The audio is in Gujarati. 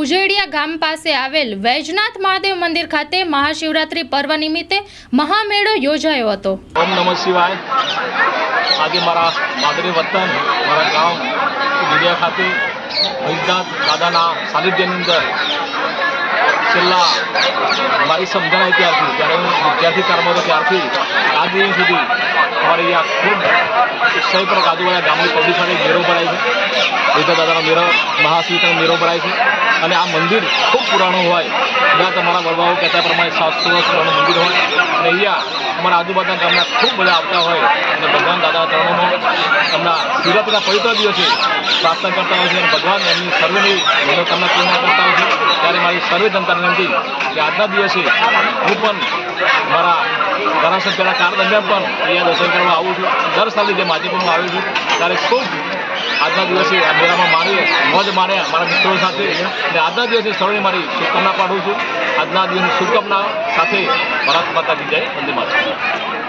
ઉજેડિયા ગામ પાસે આવેલ વૈજનાથ મહાદેવ મંદિર ખાતે મહાશિવરાત્રિ પર્વ નિમિત્તે મહામેળો યોજાયો હતો. ઓમ નમઃ શિવાય. આજે મારા માદરે વતન મારા ગામ દુનિયા ખાતે વૈજનાથ દાદાના સાનિધ્યની અંદર છેલ્લા મારી સમજણાય ત્યારથી જ્યારે હું વિદ્યાર્થી કાળમાં હતો ત્યારથી આજ સુધી અમારે અહીંયા ખૂબ ઉત્સાહી પર આજુબાજુ ગામની પબ્લિક સાથે ઘેરો ભરાય છે. હરિદાસ દાદાનો મેળો મહાશિવરાત્રિનો મેળો ભરાય છે. અને આ મંદિર ખૂબ પુરાણું હોય. જ્યાં તમારા વડવાઓ કહેતા પ્રમાણે સાતસો વર્ષ મંદિર હોય. અને અહીંયા અમારા આજુબાજુના ગામના ખૂબ બધા આવતા હોય. અને ભગવાન દાદા ચરણોનો એમના શિવરાત્રિના પવિત્ર દિવસે પ્રાર્થના કરતા હોય છે અને ભગવાન એમની સર્વેની મનોકામના પૂર્ણ કરતા હોય છે. ત્યારે મારી સર્વે જનતાને વિનંતી કે આજના દિવસે હું પણ મારા ધારાસભ્યના કાર દરમિયાન પણ અહીંયા દર્શન કરવા આવું છું. દર સાલે જે માધ્યમમાં આવ્યો છું. ત્યારે ખૂબ આજના દિવસે આ મેળામાં મારી મોજ માણ્યા મારા મિત્રો સાથે. અને આજના દિવસે સૌને મારી શુભકામના પાઠવું છું. આજના દિવસની શુભકામના સાથે ભારત માતાજી જય, વંદે માતા